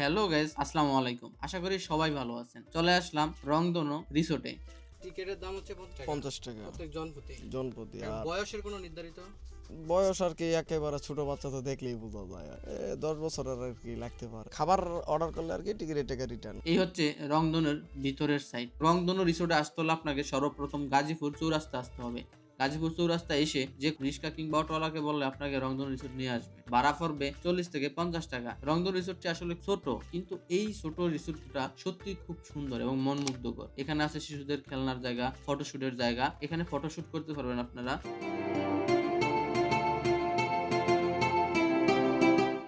Hello guys আসসালামু আলাইকুম আশা করি সবাই ভালো আছেন চলে আসলাম রংদনো রিসোর্টে টিকেটের দাম হচ্ছে পঞ্চাশ টাকা। প্রত্যেক জনপ্রতি জনপ্রতি আর বয়সের কোনো নির্ধারিত? বয়স আর কি একেবারে ছোট বাচ্চা তো দেখলেই বোঝা যায়। এ, দশ বছরের আর কি লাগতে পারে। খাবার অর্ডার করলে আর কি টিকিটের টাকা রিটার্ন এই হচ্ছে রংধনুর ভিতরের সাইড রংধনু রিসোর্টে আসতে হলে আপনাকে সর্বপ্রথম গাজীপুর চৌরাস্তা আসতে হবে। গাজীপুর চৌরাস্তা এসে যে রিক্সা কিংবা অটোওয়ালাকে বললে আপনাকে রংধনু রিসোর্ট নিয়ে আসবে। ভাড়া পড়বে চল্লিশ থেকে পঞ্চাশ টাকা। রংধনু রিসোর্টটি আসলে ছোট, কিন্তু এই ছোট রিসোর্টটা সত্যি খুব সুন্দর এবং মন মনমুগ্ধকর। এখানে আছে শিশুদের খেলনার জায়গা, ফটোশুটের জায়গা। এখানে ফটোশুট করতে পারবেন আপনারা।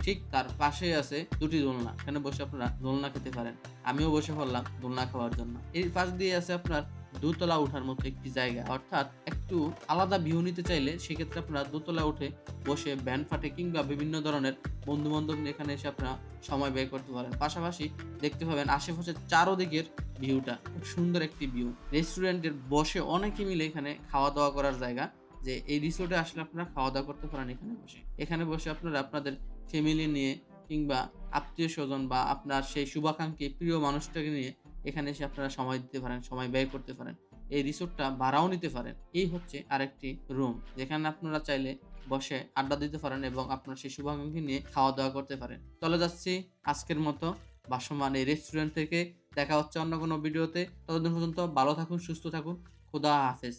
ঠিক তার পাশেই আছে দুটি দোলনা। এখানে বসে আপনারা দোলনা খেতে পারেন। আমিও বসে পড়লাম দোলনা খাওয়ার জন্য। এর পাশ দিয়ে আছে আপনার দুতলা ওঠার মতো একটি জায়গা। অর্থাৎ একটু আলাদা ভিউ নিতে চাইলে সেক্ষেত্রে আপনারা দোতলা উঠে বসে ব্যান্ড ফাটে কিংবা বিভিন্ন ধরনের বন্ধু বান্ধব নিয়ে এখানে এসে আপনারা সময় ব্যয় করতে পারেন। পাশাপাশি দেখতে পাবেন আশেপাশে চারোদিকের ভিউটা খুব সুন্দর একটি ভিউ রেস্টুরেন্টের বসে অনেকে মিলে এখানে খাওয়া দাওয়া করার জায়গা যে এই রিসোর্টে আসলে আপনারা খাওয়া দাওয়া করতে পারেন এখানে বসে। এখানে বসে আপনারা আপনাদের ফ্যামিলি নিয়ে কিংবা আত্মীয় স্বজন বা আপনার সেই শুভাকাঙ্ক্ষী প্রিয় মানুষটাকে নিয়ে এখানে এসে আপনারা সময় দিতে পারেন, সময় ব্যয় করতে পারেন। এই রিসোর্টটা ভাড়াও নিতে পারেন। এই হচ্ছে আরেকটি রুম, যেখানে আপনারা চাইলে বসে আড্ডা দিতে পারেন এবং আপনার সেই শুভাকাঙ্ক্ষী নিয়ে খাওয়া দাওয়া করতে পারেন। চলে যাচ্ছি আজকের মতো বাসমান এই রেস্টুরেন্ট থেকে। দেখা হচ্ছে অন্য কোনো ভিডিওতে ততদিন পর্যন্ত ভালো থাকুন, সুস্থ থাকুন। খোদা হাফেজ।